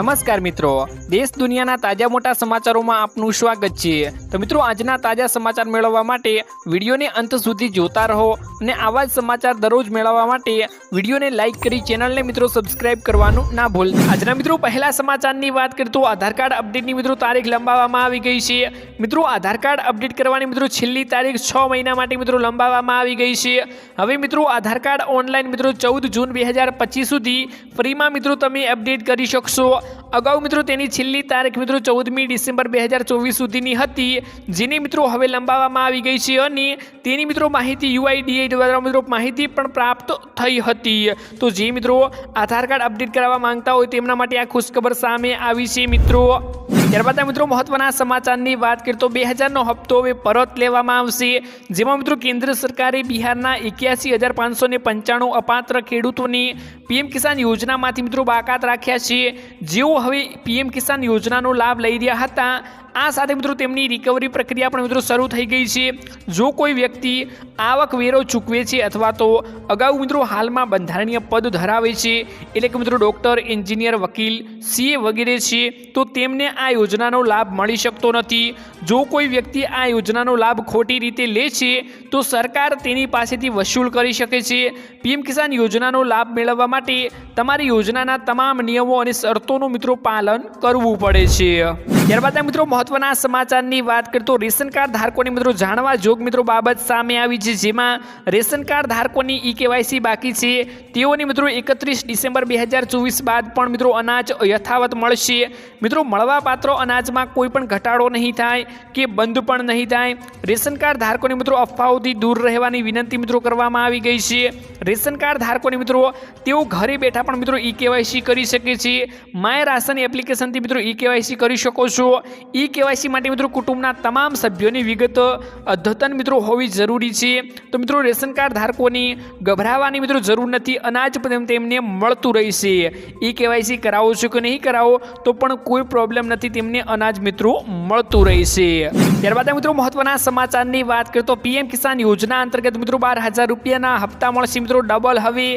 નમસ્કાર મિત્રો. દેશ દુનિયાના તાજા મોટા સમાચારોમાં આપનું સ્વાગત છે. તો મિત્રો, આજના તાજા સમાચાર મેળવવા માટે વિડીયોને અંત સુધી જોતા રહો અને આવા જ સમાચાર દરરોજ મેળવવા માટે વિડીયોને લાઇક કરી ચેનલને મિત્રો સબસ્ક્રાઇબ કરવાનું ના ભૂલ. આજના મિત્રો, પહેલા સમાચારની વાત કરીએ તો આધાર કાર્ડ અપડેટની મિત્રો તારીખ લંબાવવામાં આવી ગઈ છે. મિત્રો, આધાર કાર્ડ અપડેટ કરવાની મિત્રો છેલ્લી તારીખ છ મહિના માટે મિત્રો લંબાવવામાં આવી ગઈ છે. હવે મિત્રો, આધાર કાર્ડ ઓનલાઈન મિત્રો ચૌદ જૂન બે હજાર પચીસ સુધી ફ્રીમાં મિત્રો તમે અપડેટ કરી શકશો. અગાઉ મિત્રો તેની છેલ્લી તારીખ મિત્રો ચૌદમી ડિસેમ્બર બે હજાર ચોવીસ સુધીની હતી, જેની મિત્રો હવે લંબાવવામાં આવી ગઈ છે અને તેની મિત્રો માહિતી યુઆઈડીએ દ્વારા મિત્રો માહિતી પણ પ્રાપ્ત થઈ હતી. તો જે મિત્રો આધાર કાર્ડ અપડેટ કરાવવા માંગતા હોય તેમના માટે આ ખુશખબર સામે આવી છે મિત્રો. ત્યારબાદ મિત્રો મહત્વના સમાચારની વાત કરીએ તો બે હજારનો હપ્તો હવે પરત લેવામાં આવશે, જેમાં મિત્રો કેન્દ્ર સરકારે બિહારના એક્યાસી હજાર પાંચસો પંચાણું અપાત્ર ખેડૂતોની પીએમ કિસાન યોજનામાંથી મિત્રો બાકાત રાખ્યા છે. જેઓ હવે પીએમ કિસાન યોજનાનો લાભ લઈ રહ્યા હતા. આ સાથે મિત્રો તેમની રિકવરી પ્રક્રિયા પણ મિત્રો શરૂ થઈ ગઈ છે. જો કોઈ વ્યક્તિ આવક વેરો ચૂકવે છે અથવા તો અગાઉ મિત્રો હાલમાં બંધારણીય પદ ધરાવે છે, એટલે કે મિત્રો ડૉક્ટર એન્જિનિયર વકીલ સીએ વગેરે છે, તો તેમને આ યોજનાનો લાભ મળી શકતો નથી. જો કોઈ વ્યક્તિ આ યોજનાનો લાભ ખોટી રીતે લે છે, તો સરકાર તેની પાસેથી વસૂલ કરી શકે છે. પીએમ કિસાન યોજનાનો લાભ મેળવવા માટે તમારી યોજનાના તમામ નિયમો અને શરતોનું મિત્રો પાલન કરવું પડે છે. ત્યારબાદ મિત્રો મહત્વના સમાચારની વાત કરતો રેશન કાર્ડ ધારકોને મિત્રો જાણવા જોગ મિત્રો બાબત સામે આવી છે, જેમાં રેશન કાર્ડ ધારકોની ઈ કેવાયસી બાકી છે. તેઓની મિત્રો એકત્રીસ ડિસેમ્બર બે હજાર ચોવીસ બાદ પણ મિત્રો અનાજ યથાવત મળશે. મિત્રો મળવાપાત્ર અનાજમાં કોઈ પણ ઘટાડો નહીં થાય કે બંધ પણ નહીં થાય. રેશન કાર્ડ ધારકોને મિત્રો અફવાઓથી દૂર રહેવાની વિનંતી મિત્રો કરવામાં આવી ગઈ છે. રેશન કાર્ડ ધારકોને મિત્રો તેઓ ઘરે બેઠા પણ મિત્રો ઈ કેવાયસી કરી શકે છે. માય રાશન એપ્લિકેશનથી મિત્રો ઈ કેવાયસી કરી શકો છો. ઈ કેવાયસી માટે મિત્રો કુટુંબના તમામ સભ્યોની વિગત અદ્યતન મિત્રો હોવી જરૂરી છે. તો મિત્રો રેશન કાર્ડ ધારકોની ગભરાવાની મિત્રો જરૂર નથી. અનાજ પણ તેમને મળતું રહેશે. ઈ કેવાયસી કરાવો છો કે નહીં કરાવો, તો પણ કોઈ પ્રોબ્લેમ નથી. તેમને અનાજ મિત્રો મળતું રહેશે. ત્યારબાદ મિત્રો મહત્વના સમાચારની વાત કરીએ તો પીએમ કિસાન યોજના અંતર્ગત મિત્રો બાર હજાર રૂપિયાના હપ્તા મળશે. મિત્રો ડબલ હવે.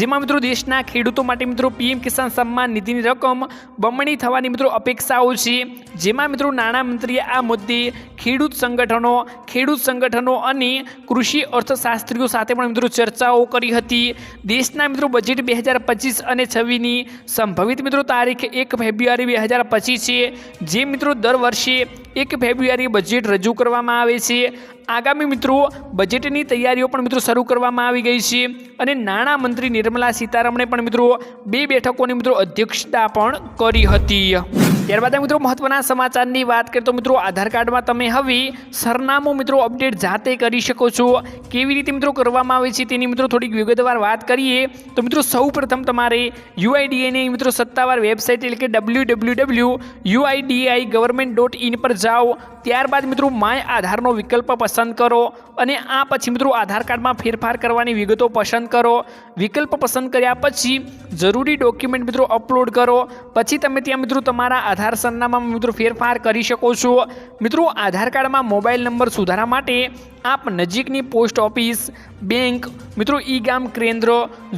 જેમાં મિત્રો દેશના ખેડૂતો માટે મિત્રો પીએમ કિસાન સન્માન નિધિની રકમ બમણી થવાની મિત્રો અપેક્ષાઓ છે. જેમાં મિત્રો નાણામંત્રીએ આ મુદ્દે ખેડૂત સંગઠનો ખેડૂત સંગઠનો અને કૃષિ અર્થશાસ્ત્રીઓ સાથે પણ મિત્રો ચર્ચાઓ કરી હતી. દેશના મિત્રો બજેટ બે હજાર પચીસ અને છવ્વીસની સંભવિત મિત્રો તારીખ એક ફેબ્રુઆરી બે હજાર પચીસ છે. જે મિત્રો દર વર્ષે એક ફેબ્રુઆરી બજેટ રજૂ કરવામાં આવે છે. આગામી મિત્રો બજેટની તૈયારીઓ પણ મિત્રો શરૂ કરવામાં આવી ગઈ છે અને નાણામંત્રી નિર્મલા સીતારમણે પણ મિત્રો બે બેઠકોની મિત્રો અધ્યક્ષતા પણ કરી હતી. ત્યારબાદ મિત્રો મહત્વના સમાચારની વાત કરીએ તો મિત્રો આધાર કાર્ડમાં તમે હવે સરનામું મિત્રો અપડેટ જાતે કરી શકો છો. કેવી રીતે મિત્રો કરવામાં આવે છે તેની મિત્રો થોડીક વિગતવાર વાત કરીએ. તો મિત્રો સૌ પ્રથમ તમારે યુઆઈડીએની મિત્રો સત્તાવાર વેબસાઇટ એટલે કે W W W UIDAI government dot in પર જાઓ. ત્યારબાદ મિત્રો માય આધારનો વિકલ્પ પસંદ કરો અને આ પછી મિત્રો આધાર કાર્ડમાં ફેરફાર કરવાની વિગતો પસંદ કરો. વિકલ્પ પસંદ કર્યા પછી જરૂરી ડોક્યુમેન્ટ મિત્રો અપલોડ કરો. પછી તમે ત્યાં મિત્રો તમારા આધાર સરનામામાં મિત્રો ફેરફાર કરી શકો છો. મિત્રો આધાર કાર્ડમાં મોબાઈલ નંબર સુધારા માટે આપ નજીકની પોસ્ટ ઓફિસ, બેંક, મિત્રો ઈ ગામ કેન્દ્ર,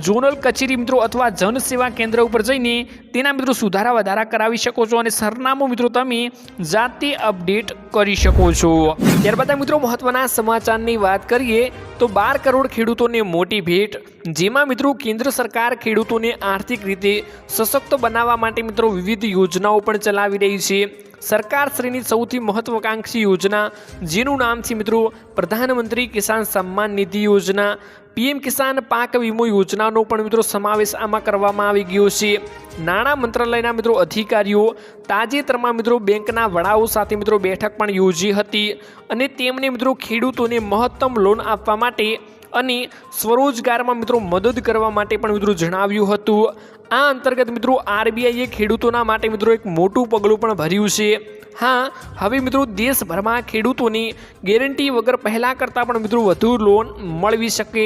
ઝોનલ કચેરી મિત્રો અથવા જન સેવા કેન્દ્ર ઉપર જઈને તેના મિત્રો સુધારા વધારા કરાવી શકો છો અને સરનામું મિત્રો તમે જાતે અપડેટ કરી શકો છો. ત્યારબાદ મિત્રો મહત્વના સમાચારની વાત કરીએ તો બાર કરોડ ખેડૂતોને મોટી ભેટ, જેમાં મિત્રો કેન્દ્ર સરકાર ખેડૂતોને આર્થિક રીતે સશક્ત બનાવવા માટે મિત્રો વિવિધ યોજનાઓ પણ ચલાવી રહી છે. સરકારશ્રીની સૌથી મહત્વાકાંક્ષી યોજના, જેનું નામ છે મિત્રો પ્રધાનમંત્રી કિસાન સન્માન નિધિ યોજના, પીએમ કિસાન પાક વીમો યોજનાનો પણ મિત્રો સમાવેશ આમાં કરવામાં આવી ગયો છે. નાણાં મંત્રાલયના મિત્રો અધિકારીઓ તાજેતરમાં મિત્રો બેંકના વડાઓ સાથે મિત્રો બેઠક પણ યોજી હતી અને તેમને મિત્રો ખેડૂતોને મહત્તમ લોન આપવા માટે અને સ્વરોજગારમાં મિત્રો મદદ કરવા માટે પણ મિત્રો જણાવ્યું હતું. આ અંતર્ગત મિત્રો આરબીઆઈએ ખેડૂતોના માટે મિત્રો એક મોટું પગલું પણ ભર્યું છે. હા, હવે મિત્રો દેશભરમાં ખેડૂતોની ગેરંટી વગર પહેલાં કરતાં પણ મિત્રો વધુ લોન મળવી શકે,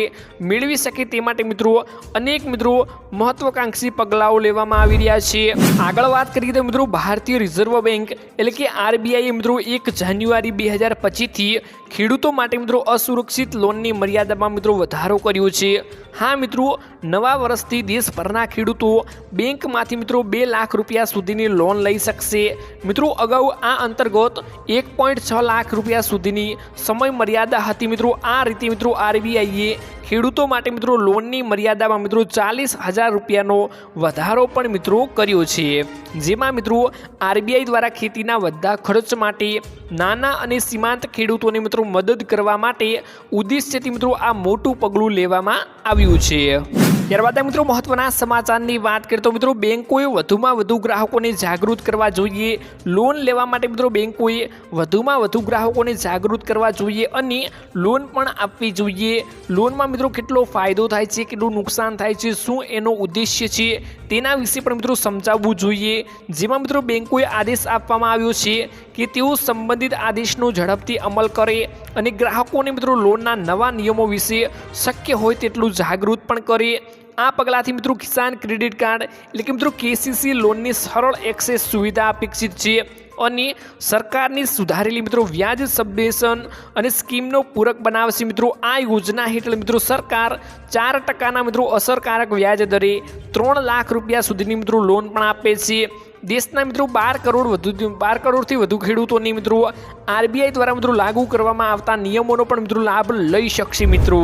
મેળવી શકે તે માટે મિત્રો અનેક મિત્રો મહત્વાકાંક્ષી પગલાઓ લેવામાં આવી રહ્યા છે. આગળ વાત કરીએ તો મિત્રો ભારતીય રિઝર્વ બેંક એટલે કે આરબીઆઈએ મિત્રો એક જાન્યુઆરી બે હજાર પચીસથી ખેડૂતો માટે મિત્રો અસુરક્ષિત લોનની મર્યાદામાં મિત્રો વધારો કર્યો છે. હા મિત્રો, નવા વર્ષથી દેશભરના ખેડૂતો બેંકમાંથી મિત્રો બે લાખ રૂપિયા સુધીની લોન લઈ શકશે. મિત્રો અગાઉ આ અંતર્ગત એક પોઈન્ટ છ લાખ રૂપિયા સુધીની સમય મર્યાદા હતી મિત્રો. આ રીતે મિત્રો આરબીઆઈએ ખેડૂતો માટે મિત્રો લોનની મર્યાદામાં મિત્રો ચાલીસ હજાર રૂપિયાનો વધારો પણ મિત્રો કર્યો છે. જેમાં મિત્રો આરબીઆઈ દ્વારા ખેતીના વધતા ખર્ચ માટે નાના અને સીમાંત ખેડૂતોને મિત્રો મદદ કરવા માટે ઉદ્દેશ્યથી મિત્રો આ મોટું પગલું લેવામાં આવ્યું છે. ત્યારબાદ મિત્રો મહત્વના સમાચારની વાત કરીએ તો મિત્રો બેન્કોએ વધુમાં વધુ ગ્રાહકોને જાગૃત કરવા જોઈએ. લોન લેવા માટે મિત્રો બેન્કોએ વધુમાં વધુ ગ્રાહકોને જાગૃત કરવા જોઈએ અને લોન પણ આપવી જોઈએ. લોનમાં મિત્રો કેટલો ફાયદો થાય છે, કેટલું નુકસાન થાય છે, શું એનો ઉદ્દેશ્ય છે તેના વિશે પણ મિત્રો સમજાવવું જોઈએ. જેમાં મિત્રો બેંકોએ આદેશ આપવામાં આવ્યો છે કે તેઓ સંબંધિત આદેશનો ઝડપથી અમલ કરે અને ગ્રાહકોને મિત્રો લોનના નવા નિયમો વિશે શક્ય હોય તેટલું જાગૃત પણ કરે. આ પગલાંથી મિત્રો કિસાન ક્રેડિટ કાર્ડ એટલે કે મિત્રો કેસીસી લોનની સરળ એક્સેસ સુવિધા અપેક્ષિત છે. અને સરકારની સુધારેલી મિત્રો વ્યાજ સબવેશન અને સ્કીમનો પૂરક બનાવશે મિત્રો. આ યોજના હેઠળ મિત્રો સરકાર ચાર ટકાના મિત્રો અસરકારક વ્યાજ દરે ત્રણ લાખ રૂપિયા સુધીની મિત્રો લોન પણ આપે છે. દેશના મિત્રો બાર કરોડ વધુ બાર કરોડથી વધુ ખેડૂતોની મિત્રો આરબીઆઈ દ્વારા મિત્રો લાગુ કરવામાં આવતા નિયમોનો પણ મિત્રો લાભ લઈ શકશે મિત્રો.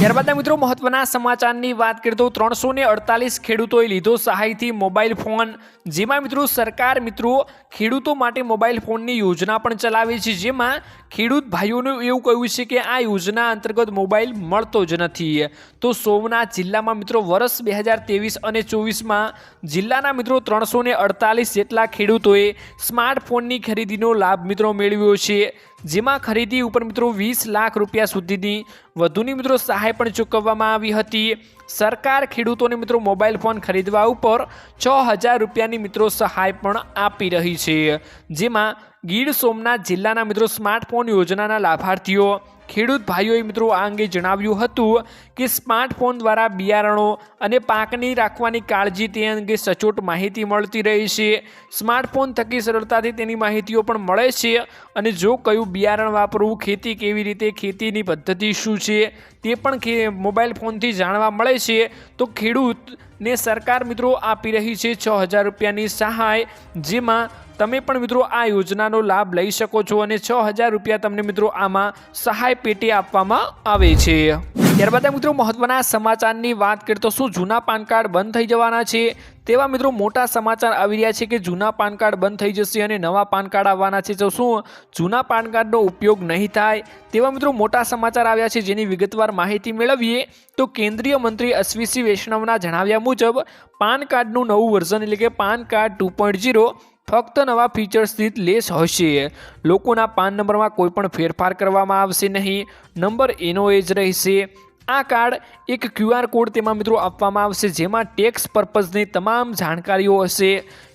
ત્યારબાદના મિત્રો મહત્વના સમાચારની વાત કરીએ તો ત્રણસો ને અડતાલીસ ખેડૂતોએ લીધો સહાયથી મોબાઈલ ફોન, જેમાં મિત્રો સરકાર મિત્રો ખેડૂતો માટે મોબાઈલ ફોનની યોજના પણ ચલાવે છે. જેમાં ખેડૂત ભાઈઓનું એવું કહ્યું છે કે આ યોજના અંતર્ગત મોબાઈલ મળતો જ નથી. તો સોમનાથ જિલ્લામાં મિત્રો વર્ષ બે હજાર ત્રેવીસ અને ચોવીસમાં જિલ્લાના મિત્રો ત્રણસો અડતાલીસ જેટલા ખેડૂતોએ સ્માર્ટફોનની ખરીદીનો લાભ મિત્રો મેળવ્યો છે. જેમાં ખરીદી ઉપર મિત્રો વીસ લાખ રૂપિયા સુધીની વધુની મિત્રો સહાય પણ ચૂકવવામાં આવી હતી. સરકાર ખેડૂતોને મિત્રો મોબાઈલ ફોન ખરીદવા ઉપર છ હજાર રૂપિયાની મિત્રો સહાય પણ આપી રહી છે. જેમાં ગીર સોમનાથ જિલ્લાના મિત્રો સ્માર્ટફોન યોજનાના લાભાર્થીઓ, ખેડૂત ભાઈઓએ મિત્રો આ અંગે જણાવ્યું હતું કે સ્માર્ટફોન દ્વારા બિયારણો અને પાકની રાખવાની કાળજી તે અંગે સચોટ માહિતી મળતી રહી છે. સ્માર્ટફોન થકી સરળતાથી તેની માહિતીઓ પણ મળે છે અને જો કયું બિયારણ વાપરવું, ખેતી કેવી રીતે, ખેતીની પદ્ધતિ શું છે તે પણ મોબાઈલ ફોનથી જાણવા મળે છે, તો ખેડૂતને સરકાર મિત્રો આપી રહી છે છ હજાર રૂપિયાની સહાય, જેમાં તમે પણ મિત્રો આ યોજનાનો લાભ લઈ શકો છો અને છ હજાર રૂપિયા તમને મિત્રો આમાં સહાય પેટે આપવામાં આવે છે. ત્યારબાદ મિત્રો મહત્વના સમાચારની વાત કરીએ તો શું જૂના પાન કાર્ડ બંધ થઈ જવાના છે? તેવા મિત્રો મોટા સમાચાર આવી રહ્યા છે કે જૂના પાન કાર્ડ બંધ થઈ જશે અને નવા પાન કાર્ડ આવવાના છે. તો શું જૂના પાન કાર્ડનો ઉપયોગ નહીં થાય? તેવા મિત્રો મોટા સમાચાર આવ્યા છે જેની વિગતવાર માહિતી મેળવીએ તો કેન્દ્રીય મંત્રી અશ્વિસી વૈષ્ણવના જણાવ્યા મુજબ પાન કાર્ડનું નવું વર્ઝન એટલે કે પાન કાર્ડ ટુ ફક્ત નવા ફીચર્સથી જ લેસ હશે લોકોના પાન નંબરમાં કોઈ પણ ફેરફાર કરવામાં આવશે નહીં. નંબર એનો એ જ રહેશે. આ કાર્ડ એક ક્યુઆર કોડ તેમાં મિત્રો આપવામાં આવશે, જેમાં ટેક્સ પર્પઝની તમામ જાણકારીઓ હશે.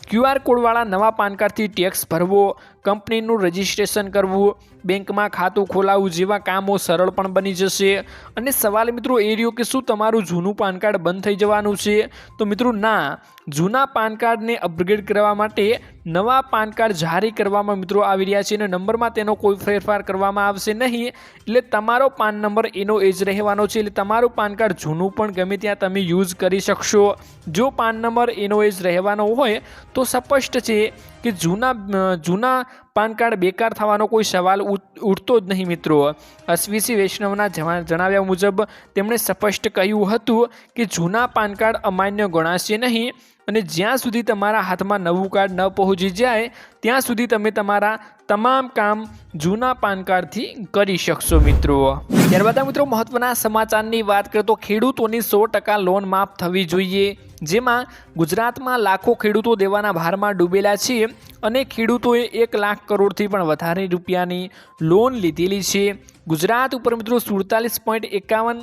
ક્યુઆર કોડવાળા નવા પાન કાર્ડથી ટેક્સ ભરવો, કંપનીનું રજિસ્ટ્રેશન કરવું, બેંકમાં ખાતું ખોલાવવું જેવા કામો સરળ પણ બની જશે. અને સવાલ મિત્રો એ રહ્યો કે શું તમારું જૂનું પાન કાર્ડ બંધ થઈ જવાનું છે? તો મિત્રો ના, જૂના પાન કાર્ડને અપગ્રેડ કરવા માટે નવા પાન કાર્ડ જારી કરવામાં મિત્રો આવી રહ્યા છે અને નંબરમાં તેનો કોઈ ફેરફાર કરવામાં આવશે નહીં. એટલે તમારો પાન નંબર એનો એ જ રહેવાનો છે. એટલે તમારું પાન કાર્ડ જૂનું પણ ગમે ત્યાં તમે યુઝ કરી શકશો. જો પાન નંબર એનો એ જ રહેવાનો હોય, તો સ્પષ્ટ છે કે જૂના જૂના પાન કાર્ડ બેકાર થવાનો કોઈ સવાલ ઉઠતો જ નહીં મિત્રો. અશ્વિસી વૈષ્ણવના જણાવ્યા મુજબ તેમણે સ્પષ્ટ કહ્યું હતું કે જૂના પાન કાર્ડ અમાન્ય ગણાશે નહીં. અને જ્યાં સુધી તમારા હાથમાં નવું કાર્ડ ન પહોંચી જાય, ત્યાં સુધી તમે તમારા તમામ કામ જૂના પાન કાર્ડથી કરી શકશો મિત્રો. ત્યારબાદ મિત્રો મહત્વના સમાચારની વાત કરીએ તો ખેડૂતોની સો ટકા લોન માફ થવી જોઈએ, જેમાં ગુજરાતમાં લાખો ખેડૂતો દેવાના ભારમાં ડૂબેલા છે અને ખેડૂતોએ એક લાખ કરોડથી પણ વધારે રૂપિયાની લોન લીધેલી છે. ગુજરાત ઉપર મિત્રો સુડતાલીસ પોઈન્ટ એકાવન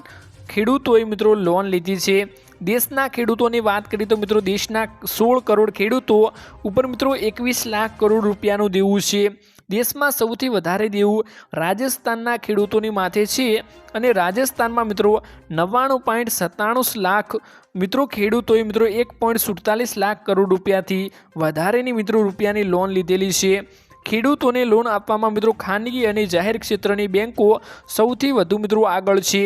ખેડૂતોએ મિત્રો લોન લીધી છે. દેશના ખેડૂતોની વાત કરીએ તો મિત્રો દેશના સોળ કરોડ ખેડૂતો ઉપર મિત્રો એકવીસ લાખ કરોડ રૂપિયાનું દેવું છે. દેશમાં સૌથી વધારે દેવું રાજસ્થાનના ખેડૂતોની માથે છે અને રાજસ્થાનમાં મિત્રો નવ્વાણું પોઈન્ટ સત્તાણું લાખ મિત્રો ખેડૂતોએ મિત્રો એક પોઈન્ટ સુડતાલીસ લાખ કરોડ રૂપિયાથી વધારેની મિત્રો રૂપિયાની લોન લીધેલી છે. ખેડૂતોને લોન આપવામાં મિત્રો ખાનગી અને જાહેર ક્ષેત્રની બેન્કો સૌથી વધુ મિત્રો આગળ છે.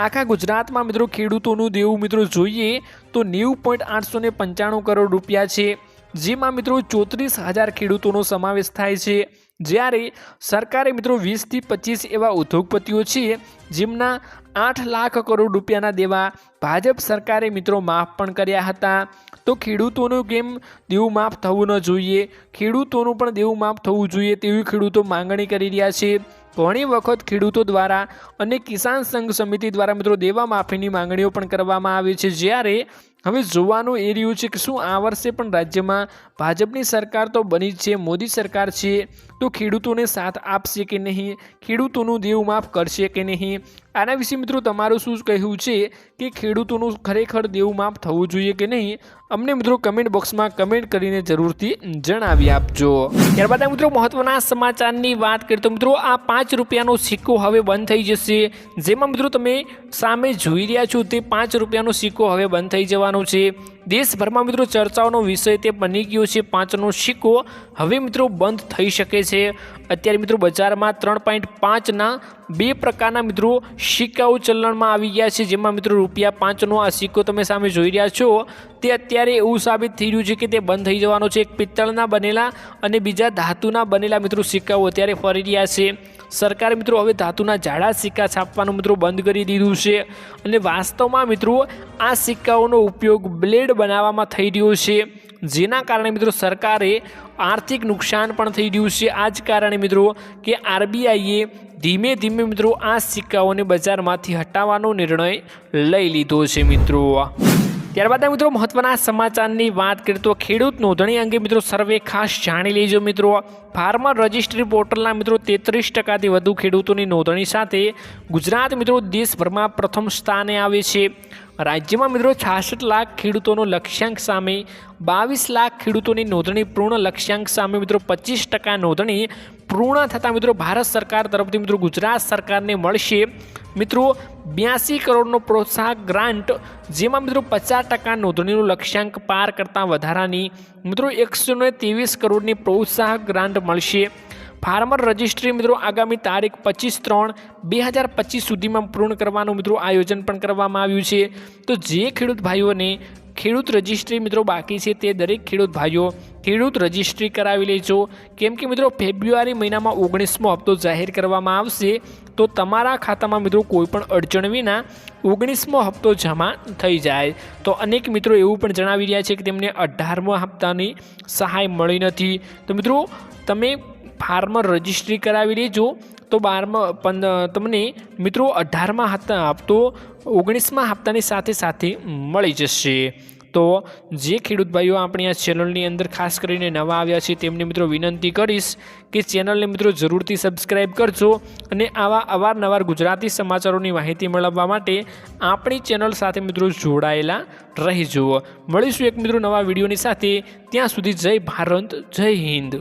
આખા ગુજરાતમાં મિત્રો ખેડૂતોનું દેવું મિત્રો જોઈએ તો નેવું પોઈન્ટ આઠસો પંચાણું કરોડ રૂપિયા છે. જેમાં મિત્રો ચોત્રીસ હજાર ખેડૂતોનો સમાવેશ થાય છે. જ્યારે સરકારે મિત્રો વીસથી પચીસ એવા ઉદ્યોગપતિઓ છે, જેમના આઠ લાખ કરોડ રૂપિયાના દેવા ભાજપ સરકારે મિત્રો માફ પણ કર્યા હતા. તો ખેડૂતોનું કેમ દેવું માફ થવું ન જોઈએ? ખેડૂતોનું પણ દેવું માફ થવું જોઈએ તેવી ખેડૂતો માંગણી કરી રહ્યા છે. ઘણી વખત ખેડૂતો દ્વારા અને કિસાન સંઘ સમિતિ દ્વારા મિત્રો દેવા માફીની માંગણીઓ પણ કરવામાં આવી છે. જ્યારે હવે જોવાનું એ રહ્યું છે કે શું આ વર્ષે પણ રાજ્યમાં ભાજપની સરકાર તો બની છે, મોદી સરકાર છે, તો ખેડૂતોને સાથ આપશે કે નહીં, ખેડૂતોનું દેવું માફ કરશે કે નહીં? આના વિશે મિત્રો તમારું શું કહેવું છે કે ખેડૂતોનું ખરેખર દેવું માફ થવું જોઈએ કે નહીં? અમને મિત્રો કમેન્ટ બોક્સમાં કમેન્ટ કરીને જરૂરથી જણાવી આપજો. ત્યારબાદ મિત્રો મહત્વના સમાચારની વાત કરીએ તો મિત્રો આ પાંચ રૂપિયાનો સિક્કો હવે બંધ થઈ જશે. જેમાં મિત્રો તમે સામે જોઈ રહ્યા છો તે પાંચ રૂપિયાનો સિક્કો હવે બંધ થઈ જવાનો છે. દેશભરમાં મિત્રો ચર્ચાઓનો વિષય તે બની ગયો છે. પાંચનો સિક્કો હવે મિત્રો બંધ થઈ શકે છે. અત્યારે મિત્રો બજારમાં ત્રણ પોઈન્ટ પાંચના બે પ્રકારના મિત્રો સિક્કાઓ ચલણમાં આવી ગયા છે. જેમાં મિત્રો રૂપિયા પાંચનો આ સિક્કો તમે સામે જોઈ રહ્યા છો. તે અત્યારે એવું સાબિત થઈ રહ્યું છે કે તે બંધ થઈ જવાનો છે. એક પિત્તળના બનેલા અને બીજા ધાતુના બનેલા મિત્રો સિક્કાઓ અત્યારે ફરી રહ્યા છે. સરકારે મિત્રો હવે ધાતુના જાડા સિક્કા છાપવાનું મિત્રો બંધ કરી દીધું છે. અને વાસ્તવમાં મિત્રો આ સિક્કાઓનો ઉપયોગ બ્લેડ બનાવવામાં થઈ રહ્યો છે. જેના કારણે મિત્રો સરકારે આર્થિક નુકસાન પણ થઈ રહ્યું છે. આ જ કારણે મિત્રો કે આરબીઆઈએ ધીમે ધીમે મિત્રો આ સિક્કાઓને બજારમાંથી હટાવવાનો નિર્ણય લઈ લીધો છે મિત્રો. ત્યારબાદ મિત્રો મહત્વના સમાચારની વાત કરીએ તો ખેડૂત નોંધણી અંગે મિત્રો સર્વે ખાસ જાણી લેજો મિત્રો. ફાર્મર રજિસ્ટ્રી પોર્ટલના મિત્રો તેત્રીસ ટકાથી વધુ ખેડૂતોની નોંધણી સાથે ગુજરાત મિત્રો દેશભરમાં પ્રથમ સ્થાને આવે છે. રાજ્યમાં મિત્રો છાસઠ લાખ ખેડૂતોનો લક્ષ્યાંક સામે, બાવીસ લાખ ખેડૂતોની નોંધણી, પૂર્ણ લક્ષ્યાંક સામે મિત્રો પચીસ ટકા નોંધણી, પૂર્ણ થતાં મિત્રો ભારત સરકાર તરફથી મિત્રો ગુજરાત સરકારને મળશે. મિત્રો, બ્યાસી કરોડનો પ્રોત્સાહક ગ્રાન્ટ, જેમાં મિત્રો પચાસ ટકા નોંધણીનું લક્ષ્યાંક પાર કરતાં વધારાની, મિત્રો એકસો ને ત્રેવીસ કરોડની પ્રોત્સાહક ગ્રાન્ટ મળશે. ફાર્મર રજિસ્ટ્રી મિત્રો આગામી તારીખ પચીસ ત્રણ બે હજાર પચીસ સુધીમાં પૂર્ણ કરવાનું મિત્રો આયોજન પણ કરવામાં આવ્યું છે. તો જે ખેડૂત ભાઈઓને ખેડૂત રજિસ્ટ્રી મિત્રો બાકી છે તે દરેક ખેડૂત ભાઈઓ ખેડૂત રજિસ્ટ્રી કરાવી લેજો. કેમ કે મિત્રો ફેબ્રુઆરી મહિનામાં ઓગણીસમો હપ્તો જાહેર કરવામાં આવશે. તો તમારા ખાતામાં મિત્રો કોઈપણ અડચણ વિના ઓગણીસમો હપ્તો જમા થઈ જાય. તો અનેક મિત્રો એવું પણ જણાવી રહ્યા છે કે તેમને અઢારમો હપ્તાની સહાય મળી નથી. તો મિત્રો તમે ફાર્મર રજિસ્ટ્રી કરાવી લેજો. તો બારમાં તમને મિત્રો અઢારમાં હપ્તા હપ્તો ઓગણીસમાં હપ્તાની સાથે સાથે મળી જશે. તો જે ખેડૂત ભાઈઓ આપણી આ ચેનલની અંદર ખાસ કરીને નવા આવ્યા છે, તેમને મિત્રો વિનંતી કરીશ કે ચેનલને મિત્રો જરૂરથી સબસ્ક્રાઈબ કરજો અને આવા અવારનવાર ગુજરાતી સમાચારોની માહિતી મેળવવા માટે આપણી ચેનલ સાથે મિત્રો જોડાયેલા રહેજો. મળીશું એક મિત્રો નવા વિડીયોની સાથે. ત્યાં સુધી જય ભારત, જય હિન્દ.